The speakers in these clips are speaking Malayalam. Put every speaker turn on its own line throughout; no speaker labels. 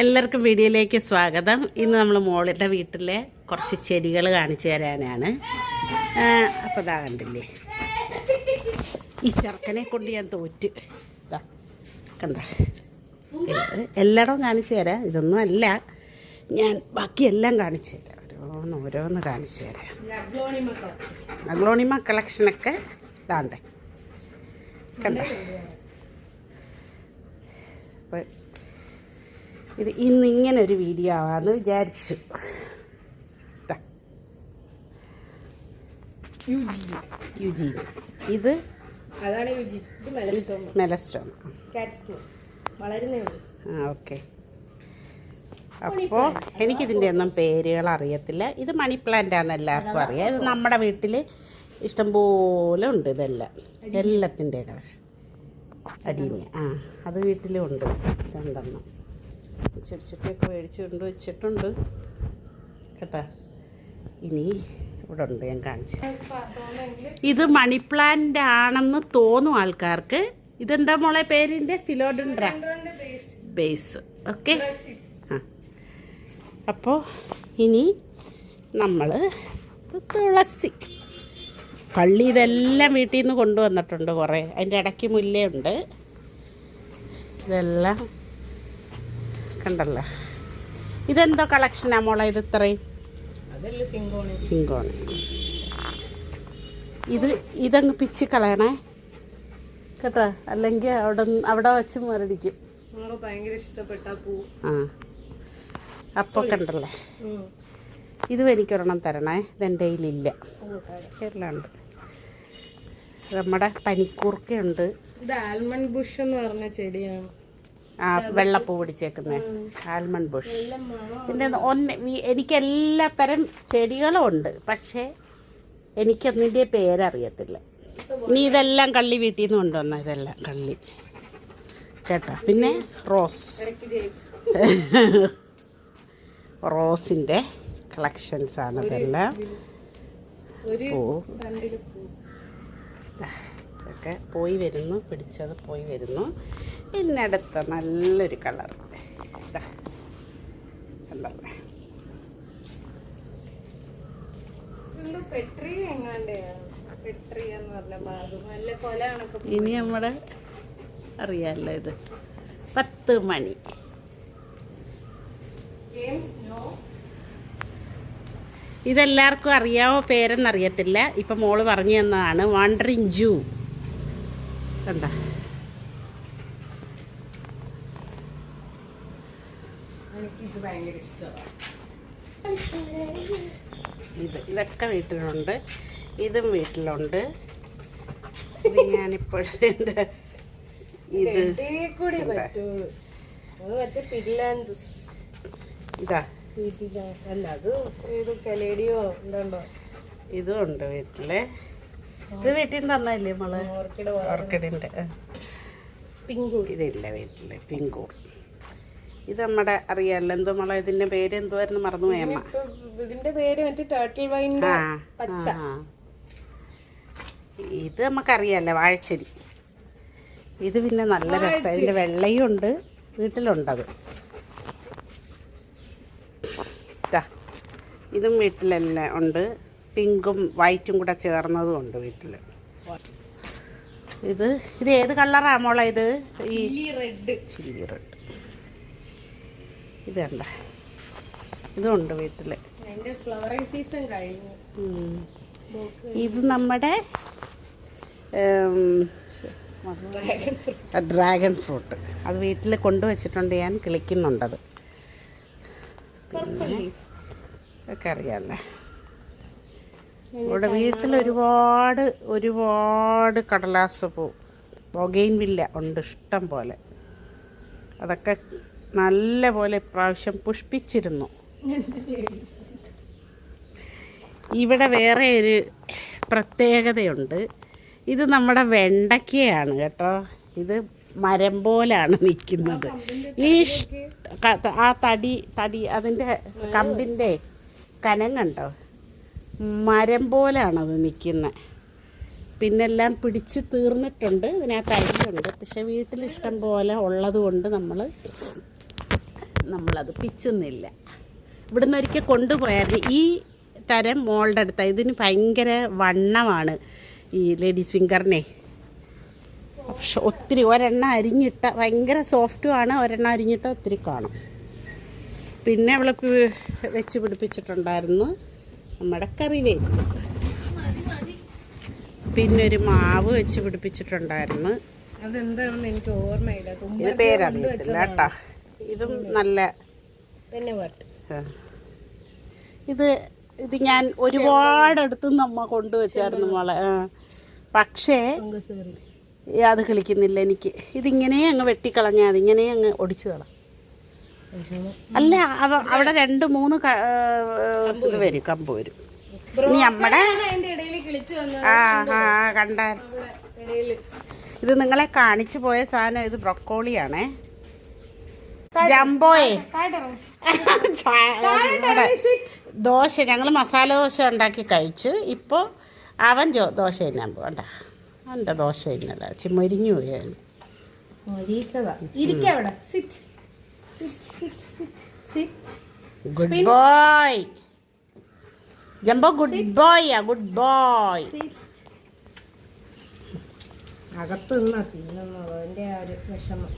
എല്ലാവർക്കും വീഡിയോയിലേക്ക് സ്വാഗതം. ഇന്ന് നമ്മൾ മോളുടെ വീട്ടിലെ കുറച്ച് ചെടികൾ കാണിച്ചു തരാനാണ്. അപ്പോൾ ഇതാ കണ്ടില്ലേ? ഈ ചെറുക്കനെ കൊണ്ട് ഞാൻ തോറ്റ്. കണ്ട? എല്ലായിടവും കാണിച്ചു തരാം. ഇതൊന്നും അല്ല. ഞാൻ ബാക്കിയെല്ലാം കാണിച്ചു തരാം. ഓരോന്ന് ഓരോന്ന് കാണിച്ചു തരാം. അഗ്ലോണിമ കളക്ഷനൊക്കെ ഇതാണ്ടേ കണ്ട? ഇത് ഇന്ന് ഇങ്ങനെ ഒരു വീഡിയോ ആവാന്ന് വിചാരിച്ചു. ഇത്
അതാണ് യുജി ഇത്
ആ ഓക്കെ. അപ്പോൾ എനിക്കിതിന്റെ ഒന്നും പേരുകൾ അറിയത്തില്ല ഇത് മണി പ്ലാന്റ് ആണെന്ന് എല്ലാവർക്കും അറിയാം. ഇത് നമ്മുടെ വീട്ടിൽ ഇഷ്ടംപോലെ ഉണ്ട് ഇതെല്ലാം. എല്ലാത്തിന്റെ കളക്ഷൻ അടീനി ആ അത് വീട്ടിലും ഉണ്ട്. രണ്ടെണ്ണം. ചെടിച്ചട്ടിയൊക്കെ മേടിച്ച് കൊണ്ട് വെച്ചിട്ടുണ്ട്. കേട്ടാ? ഇനി ഇവിടെ ഉണ്ട് ഞാൻ കാണിച്ചു. ഇത് മണി പ്ലാന്റ് ആണെന്ന് തോന്നും ആൾക്കാർക്ക്. ഇതെന്താ മോളെ പേരിന്റെ? ഫിലോഡൻഡ്ര. ബേസ്. ഓക്കെ? ആ. അപ്പോൾ ഇനി നമ്മൾ തുളസി. കള്ളി ഇതെല്ലാം വീട്ടിൽ നിന്ന് കൊണ്ടുവന്നിട്ടുണ്ട് കുറേ. അതിന്റെ ഇടയ്ക്ക് മുല്ലയുണ്ട്. ഇതെല്ലാം കണ്ടല്ലോ? ഇതെന്തോ കളക്ഷനാ മോളെ ഇത് ഇത്രയും?
സിങ്കോണി.
ഇത് ഇതങ്ങ് പിച്ച് കളയണേ. കേട്ടോ? അല്ലെങ്കിൽ അവിടെ അവിടെ വെച്ച് മരടിക്കും ആ. അപ്പോൾ കണ്ടല്ലേ? ഇത് എനിക്കൊരെണ്ണം തരണേ. ഇതെന്റെ കയ്യിലില്ല. എല്ലാം ഉണ്ട് നമ്മുടെ പനിക്കൂർക്കയുണ്ട്.
ഇത് ആൽമണ്ട് ബുഷ് എന്ന് പറഞ്ഞ ചെടിയാണ്.
ആ വെള്ളപ്പൂ പിടിച്ചേക്കുന്നത് ആൽമണ്ട് ബുഷ്. പിന്നെ ഒന്ന് എനിക്ക് എല്ലാ തരം ചെടികളും ഉണ്ട്. പക്ഷേ എനിക്കൊന്നിന്റെ പേരറിയത്തില്ല. ഇനി ഇതെല്ലാം കള്ളി വീട്ടിൽ നിന്ന് കൊണ്ടുവന്ന ഇതെല്ലാം കള്ളി. കേട്ടോ? പിന്നെ റോസ്. റോസിന്റെ കളക്ഷൻസാണ് ഇതെല്ലാം. പൂ. ഒക്കെ പോയി വരുന്നു പിടിച്ചത് പോയി വരുന്നു. പിന്നെ അടുത്ത നല്ലൊരു കളർ.
കൊല
ഇനി നമ്മുടെ അറിയാലോ ഇത്. പത്ത് മണി. ഇതെല്ലാവർക്കും അറിയാവോ പേരെന്നറിയത്തില്ല ഇപ്പം മോൾ പറഞ്ഞു തന്നതാണ് വാണ്ടറിങ് ജൂ കണ്ട.
ഇത് ഭയങ്കര ഇഷ്ടമാണ്
ഇത് ഇതൊക്കെ വീട്ടിലുണ്ട്. ഇതും വീട്ടിലുണ്ട്. ഞാനിപ്പോഴത്തെ ഇത്
കൂടി പറ്റൂ. മറ്റേ
ഇതാ.
അല്ല അത് ഇത് കലേഡിയോ ഉണ്ടോ
ഇതും ഉണ്ട് വീട്ടിൽ. ഇത് വീട്ടിൽ നിന്ന് തന്നല്ലേ മോൾ
ഓർക്കിഡിന്റെ
ഓർക്കിഡിന്റെ
പിങ്കു.
ഇതില്ല വീട്ടിൽ പിങ്കൂർ ഇത് നമ്മുടെ അറിയാമല്ലോ എന്തോ മോളെ ഇതിന്റെ പേര് എന്തുവായിരുന്നു മറന്നു അമ്മ.
ഇതിന്റെ പേര് മറ്റേ ടേർട്ടിൽ
വൈന്റെ
പച്ച.
ഇത് നമുക്കറിയാമല്ലോ വാഴച്ചെടി. ഇത് പിന്നെ നല്ല രസം. ഇതിന്റെ വെള്ളയും ഉണ്ട് വീട്ടിലുണ്ടത്. ഇതും വീട്ടിലെല്ലാം ഉണ്ട്. പിങ്കും വൈറ്റും കൂടെ ചേർന്നതും ഉണ്ട് വീട്ടിൽ ഇത് ഇത് ഏത് കളറാ മോളെ ഇത്? ഈ
റെഡ്.
Chilli red. ഇത് കണ്ട? ഇതും ഉണ്ട് വീട്ടിൽ ഇത് നമ്മുടെ ഡ്രാഗൺ ഫ്രൂട്ട്. അത് വീട്ടിൽ കൊണ്ടുവച്ചിട്ടുണ്ട് ഞാൻ കിളിക്കുന്നുണ്ടത് ഒക്കെ അറിയാമല്ലേ ഇവിടെ വീട്ടിൽ ഒരുപാട് ഒരുപാട് കടലാസ് പൂ. വില്ല ഉണ്ട് ഇഷ്ടം പോലെ. അതൊക്കെ നല്ല പോലെ ഇപ്രാവശ്യം പുഷ്പിച്ചിരുന്നു. ഇവിടെ വേറെ ഒരു പ്രത്യേകതയുണ്ട്. ഇത് നമ്മുടെ വെണ്ടയ്ക്കയാണ് കേട്ടോ. ഇത് മരം പോലാണ് നിൽക്കുന്നത്. ഈ ആ തടി തടി അതിന്റെ കമ്പിന്റെ കനം കണ്ടോ? മരം പോലാണത് നിൽക്കുന്നത് പിന്നെല്ലാം പിടിച്ച് തീർന്നിട്ടുണ്ട്. ഇതിനകത്ത് അരിയുണ്ട്. പക്ഷെ വീട്ടിൽ ഇഷ്ടം പോലെ ഉള്ളത് കൊണ്ട് നമ്മൾ നമ്മളത് പിച്ചുന്നില്ല. ഇവിടുന്ന് ഒരിക്കൽ കൊണ്ടുപോയായിരുന്നു. ഈ തരം മോളുടെ അടുത്ത ഇതിന് ഭയങ്കര വണ്ണമാണ് ഈ ലേഡീസ് ഫിംഗറിനെ പക്ഷെ ഒത്തിരി ഒരെണ്ണം അരിഞ്ഞിട്ട ഭയങ്കര സോഫ്റ്റുമാണ് ഒരെണ്ണം അരിഞ്ഞിട്ട ഒത്തിരി കാണും. പിന്നെ അവളെ വെച്ച് പിടിപ്പിച്ചിട്ടുണ്ടായിരുന്നു. നമ്മുടെ കറിവേപ്പ്. പിന്നെ ഒരു മാവ് വെച്ച് പിടിപ്പിച്ചിട്ടുണ്ടായിരുന്നു.
അതെന്താണെന്ന് എനിക്ക് ഓർമ്മയില്ല.
പേരറിയത്തില്ല കേട്ടാ. ഇതും നല്ല. ഇത് ഇത് ഞാൻ ഒരുപാട് അടുത്ത് നമ്മ കൊണ്ടുവച്ചായിരുന്നു മോളെ. പക്ഷേ അത് കിളിക്കുന്നില്ല എനിക്ക്. ഇതിങ്ങനെ അങ്ങ് വെട്ടിക്കളഞ്ഞാൽ അതിങ്ങനെ അങ്ങ് ഒടിച്ചു കള. അല്ല അവിടെ രണ്ട് മൂന്ന് ഇത് വരും കമ്പ് വരും. ഇനി നമ്മുടെ ആ ആ
ഇടയിൽ
ഇത് നിങ്ങളെ കാണിച്ചു പോയ സാധനം ഇത് ബ്രൊക്കോളിയാണേ. ജംബോയെ ദോശ ഞങ്ങൾ മസാല ദോശ ഉണ്ടാക്കി കഴിച്ചു. ഇപ്പോൾ അവൻ ജോ ദോശ തിന്നാൻ പോകണ്ട അവന്റെ ദോശ തിന്നല. ചിമ്മരിഞ്ഞു പോയി
sit sit
good boy Jumbo good boy good boy
അകത്ത് നിന്നാ തിന്നുന്നത് അതിന്റെ ആ ഒരു വിഷമം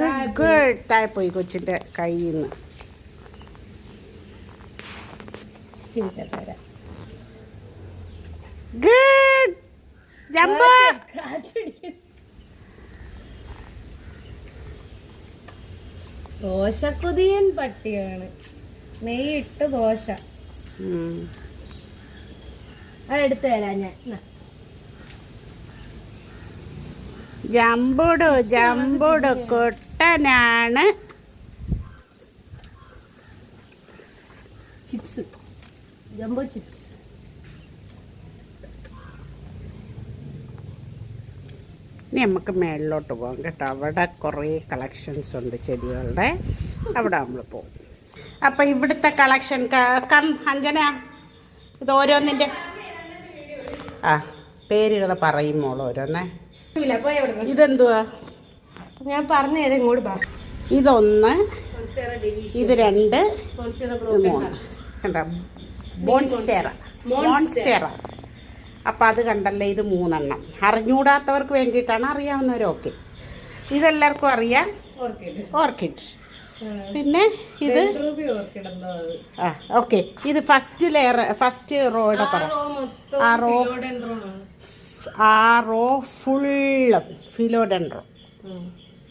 ഗുഡ് ഗുഡ് താഴെ പോയി കൊച്ചിന്റെ കയ്യിൽ നിന്ന്
ചിരിച്ചിട്ട്
ഗുഡ് ജംബോ
കാറ്റടിക്കുന്നു. ദോശക്കുതിയൻ പട്ടിയാണ്. നെയ്യിട്ട് ദോശ. അത് എടുത്തു തരാം ഞാൻ.
ജമ്പുടു ജമ്പുടു കുട്ടനാണ്.
ചിപ്സ്. Jumbo chips.
ഇനി നമുക്ക് മേളിലോട്ട് പോകാം കേട്ടോ. അവിടെ കുറേ കളക്ഷൻസ് ഉണ്ട് ചെടികളുടെ. അവിടെ നമ്മൾ പോകും. അപ്പം ഇവിടുത്തെ കളക്ഷൻ കം അഞ്ജന ഇത് ഓരോന്നിന്റെ ആ പേരുകൾ പറയും മോൾ ഓരോന്നേ. ഇതെന്തുവാ?
ഞാൻ പറഞ്ഞു തരാം ഇങ്ങോട്ട് പറ.
ഇതൊന്ന് ഇത് രണ്ട് മൂന്ന്. കണ്ട? ബോൺസ്റ്റേറ ബോൺസ്റ്റേറ അപ്പം അത് കണ്ടല്ലേ ഇത് മൂന്നെണ്ണം. അറിഞ്ഞൂടാത്തവർക്ക് വേണ്ടിയിട്ടാണ് അറിയാവുന്നവരൊക്കെ ഇതെല്ലാവർക്കും അറിയാം.
ഓർക്കിഡ്.
പിന്നെ ഇത് ആ ഓക്കെ. ഇത് ഫസ്റ്റ് ലെയർ ഫസ്റ്റ് റോയുടെ പറ. ആ റോ. ആ റോ ഫുള്ള് ഫിലോഡൻഡ്രോ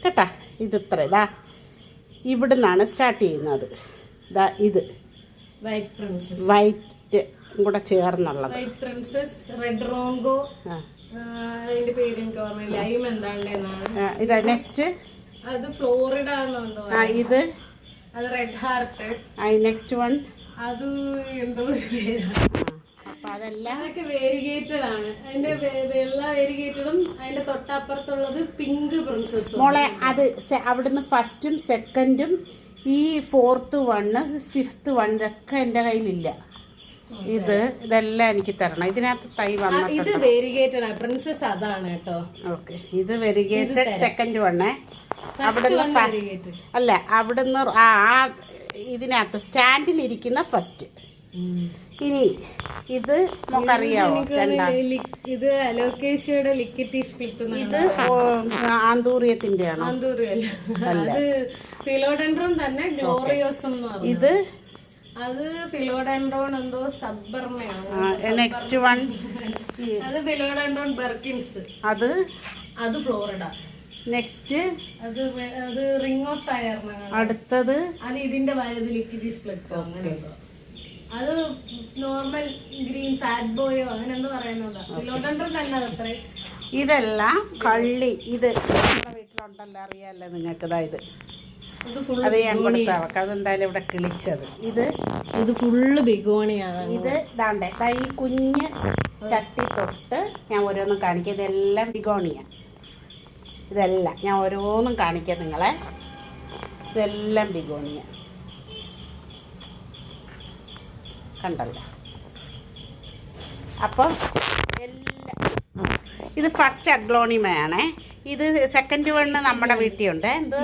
കേട്ടാ? ഇത് ഇത്ര ഇതാ. ഇവിടുന്നാണ് സ്റ്റാർട്ട് ചെയ്യുന്നത്. ഇതാ ഇത്.
വൈറ്റ്
കൂടെ ചേർന്നുള്ളത്.
പ്രിൻസസ് റെഡ് റോങ്കോ
ആ.
അതിന്റെ പേര് എനിക്ക് ഓർമ്മയില്ല.
ഇതാ നെക്സ്റ്റ്
അത് ഫ്ലോറിഡ
ആ ഇത്.
അത് റെഡ് ഹാർട്ട്
ആ നെക്സ്റ്റ് വൺ
അത് എന്തോ
അതെല്ലാം.
അതൊക്കെ വേരിഗേറ്റഡ് ആണ്. അതിന്റെ വെ- വെള്ള വേരിഗേറ്റഡും അതിന്റെ തൊട്ടപ്പുറത്തുള്ളത് പിങ്ക് പ്രിൻസസ്
മോളെ അത് അവിടുന്ന് ഫസ്റ്റും സെക്കൻഡും ഈ ഫോർത്ത് വണ്ണ് ഫിഫ്ത്ത് വൺ ഇതൊക്കെ എന്റെ കയ്യിലില്ല. ഇത് ഇതെല്ലാം എനിക്ക് തരണം. ഇതിനകത്ത് തൈ
ഇത്
വന്നിട്ടുണ്ട്
വേരിഗേറ്റഡ് പ്രിൻസസ് അതാണ് കേട്ടോ.
ഓക്കെ ഇത് വെരിഗേറ്റഡ് സെക്കൻഡ് വണ്ണേ അവിടുന്ന് ഫ-
വേരിഗേറ്റഡ്
അല്ല അവിടുന്ന് ആ ആ ഇതിനകത്ത് സ്റ്റാൻഡിലിരിക്കുന്ന ഫസ്റ്റ് ഇനി ഇത് നമുക്കറിയാവോ? രണ്ടാം.
ഇത് അലോക്കേഷ്യയുടെ ലിക്വിറ്റി സ്പ്ലിറ്റ്
ഇത് ആന്തൂറിയത്തിന്റെ ആണോ
ആന്തൂറിയല്ല. അത് ഫിലോഡെൻഡ്രോൺ തന്നെ ഗ്ലോറിയോസ് എന്ന് പറയും
ഇത്
അത് ഫിലോഡെൻഡ്രോൺ എന്തോ സബ്ബർമയാണ്.
നെക്സ്റ്റ് വൺ
അത് ഫിലോഡെൻഡ്രോൺ ബെർക്കിൻസ്.
അത്?
അത് ഫ്ലോറിഡ.
നെക്സ്റ്റ്
അത് അത് റിംഗ് ഓഫ് ഫയർ
അടുത്തത്?
അത് ഇതിന്റെ വലുത് ലിക്വിഡിസ് സ്പ്ലിറ്റ് അങ്ങനെ അത് നോർമൽ ഗ്രീൻ ഫാറ്റ് ബോയോ അങ്ങനെ എന്തോ പറയുന്നതാ ഫിലോഡെൻഡ്രോൺ തന്നെ അത്
ഇതെല്ലാം കള്ളി. ഇത് നമ്മുടെ വീട്ടിലുണ്ടല്ലോ അറിയാമല്ലോ നിങ്ങൾക്ക്. ഇതാ ഇത്.
ഇത് ഫുൾ
അത് ഞാൻ കൊടുത്ത അവർക്ക് അതെന്തായാലും ഇവിടെ കിളിച്ചത്. ഇത്
ഇത് ഫുള്ള് ബിഗോണിയാണ്.
ഇത് ഇതാണ്ടേ. ഈ കുഞ്ഞ് ചട്ടി തൊട്ട് ഞാൻ ഓരോന്നും കാണിക്കാം. ഇതെല്ലാം ബിഗോണിയ. ഇതെല്ലാം ഞാൻ ഓരോന്നും കാണിക്കാം നിങ്ങളെ. ഇതെല്ലാം ബിഗോണിയ. കണ്ടല്ലോ. അപ്പം എല്ലാം ഇത് ഫസ്റ്റ് അഗ്ലോണിമയാണേ. ഇത് സെക്കൻഡ് വണ്ണ് നമ്മുടെ വീട്ടിലുണ്ട്. എന്തോ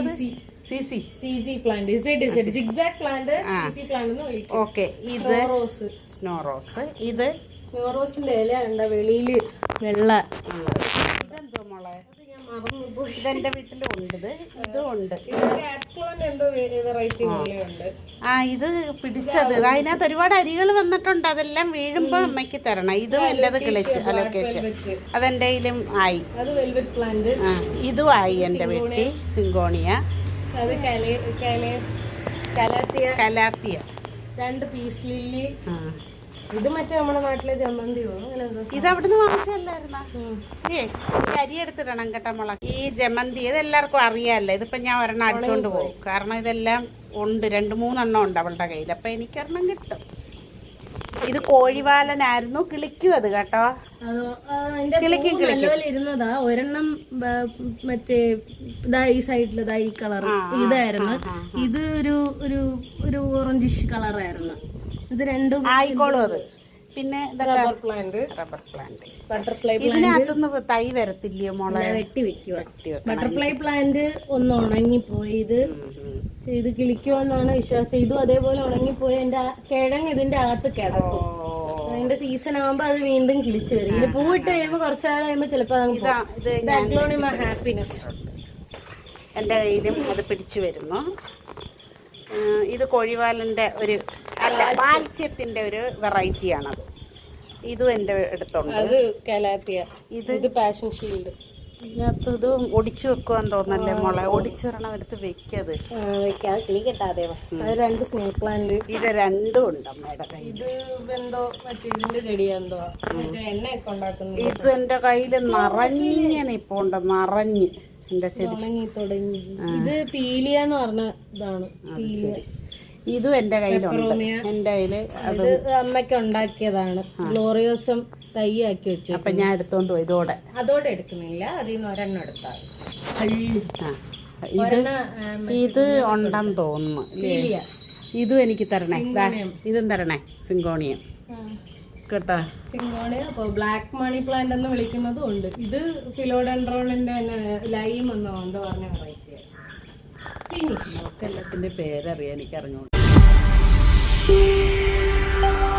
ഓക്കെ ഇത്
റോസ്
സ്നോ റോസ് ഇത്
റോസിന്റെ ഇല ഉണ്ട് വെളിയിൽ വെള്ള.
ഇതെന്തോ മോളെ? ഇതെന്റെ വീട്ടിലും ഉണ്ട് ഇത് ഉണ്ട്. ആ. ഇത് പിടിച്ചത്. അതിനകത്ത് ഒരുപാട് അരികൾ വന്നിട്ടുണ്ട് അതെല്ലാം വീഴുമ്പോ അമ്മയ്ക്ക് തരണം. ഇത് വല്ലത് കിളിച്ച് അലോക്കേഷൻ കയ്യിലും ആയി. ഇതും ആയി എന്റെ വീട്ടിൽ സിങ്കോണിയ.
അത് കല കല കലാത്തിയ.
കലാത്തിയ.
രണ്ട് പീസ് ലില്ലി. ഇത് മറ്റേ നമ്മുടെ നാട്ടിലെ ജമന്തിയോ
ഇത് അവിടുന്ന് വാങ്ങിച്ചല്ലായിരുന്ന അരി എടുത്തിടണം കേട്ടോ മുളക്. ഈ ജമന്തി ഇത് എല്ലാവർക്കും അറിയാമല്ലോ ഇതിപ്പോ ഞാൻ ഒരെണ്ണം അടിച്ചോണ്ട് പോകും. കാരണം ഇതെല്ലാം ഉണ്ട്. രണ്ട് മൂന്നെണ്ണം ഉണ്ട് അവളുടെ കയ്യിൽ. അപ്പൊ എനിക്കൊരെണ്ണം കിട്ടും. ഇത് കോഴിവാലനായിരുന്നു. കിളിക്കും അത് കേട്ടോ. കിളിക്കും,
ഇരുന്നതാ. ഒരെണ്ണം മറ്റേ ഈ സൈഡിലതാ ഈ കളർ ഇതായിരുന്നു. ഇത് ഒരു ഒരു ഒരു ഓറഞ്ചിഷ് കളറായിരുന്നു ഇത് രണ്ടും
ആയിക്കോളും അത്. പിന്നെ
rubber plant
rubber plant
butterfly
ഇതിനകത്തുനിന്ന് തൈ വരത്തില്ലയോ മോളെ?
വെട്ടി വെക്കുക. ബട്ടർഫ്ലൈ പ്ലാന്റ് ഒന്ന് ഉണങ്ങിപ്പോയി ഇത്. ഇത് കിളിക്കുമെന്നാണ് വിശ്വാസം. ഇതും അതേപോലെ ഉണങ്ങിപ്പോയി. എന്റെ കിഴങ്ങ് ഇതിന്റെ അകത്ത് കിടക്കും. അതിന്റെ സീസൺ ആകുമ്പോ അത് വീണ്ടും കിളിച്ചു വരും. ഇനി പൂവിട്ട് കഴിയുമ്പോ കുറച്ചാൾ കഴിയുമ്പോ ചിലപ്പോ എന്റെ ഹാപ്പിനെസ്
കയ്യിലും അത് പിടിച്ചു വരുന്നു. ഇത് കോഴിവാലിന്റെ ഒരു അല്ല മാത്സ്യത്തിന്റെ ഒരു വെറൈറ്റിയാണത് ഇതും എന്റെ അടുത്തുണ്ട്. ഇത്
പാഷൻ ഷീൽഡ്
ഇതിനകത്ത് ഇത് ഒടിച്ചു വെക്കുവാന്ന് തോന്നല്ലേ മോളെ? വരണം എടുത്ത് വെക്കത്.
വെക്കാതെ കിളി കെട്ടാതെ അത് രണ്ട് സ്നേക് പ്ലാന്റ്.
ഇത് രണ്ടും ഉണ്ട് അമ്മയുടെ കയ്യിൽ
ഇത് എന്തോ മറ്റേ ഇതിന്റെ എണ്ണയൊക്കെ ഉണ്ടാക്കുന്നത്
ഇത് എന്റെ കയ്യിൽ നിറഞ്ഞ് നിപ്പുണ്ട് നിറഞ്ഞ് എന്റെ ചെടി.
തുടങ്ങി. ഇത് പീലിയ എന്ന് പറഞ്ഞ ഇതാണ്. പീലിയ.
ഇതും എന്റെ കയ്യിലുണ്ട്. എന്റെ കയ്യിൽ
ഇത് അമ്മയ്ക്ക് ഉണ്ടാക്കിയതാണ്. ഗ്ലോറിയോസം തൈയാക്കി വെച്ചു
അപ്പം ഞാൻ എടുത്തോണ്ട് പോയി ഇതോടെ.
അതോടെ എടുക്കുന്നില്ല. അതിൽ നിന്ന് ഒരെണ്ണം എടുത്താൽ
ഇത് ഇത് ഉണ്ടെന്ന് തോന്നുന്നു. ഇതും എനിക്ക് തരണേ. ഇതും തരണേ. സിങ്കോണിയം. കേട്ടോ.
അപ്പോൾ ബ്ലാക്ക് മണി പ്ലാന്റ് എന്ന് വിളിക്കുന്നതും ഉണ്ട്. ഇത് ഫിലോഡൻഡ്രോണിന്റെ ലൈം എന്നോ എന്താ പറഞ്ഞ വെറൈറ്റി ഫിനിഷ്
എല്ലാത്തിന്റെ പേരറിയാൻ എനിക്ക് അറിഞ്ഞോളൂ Thank you.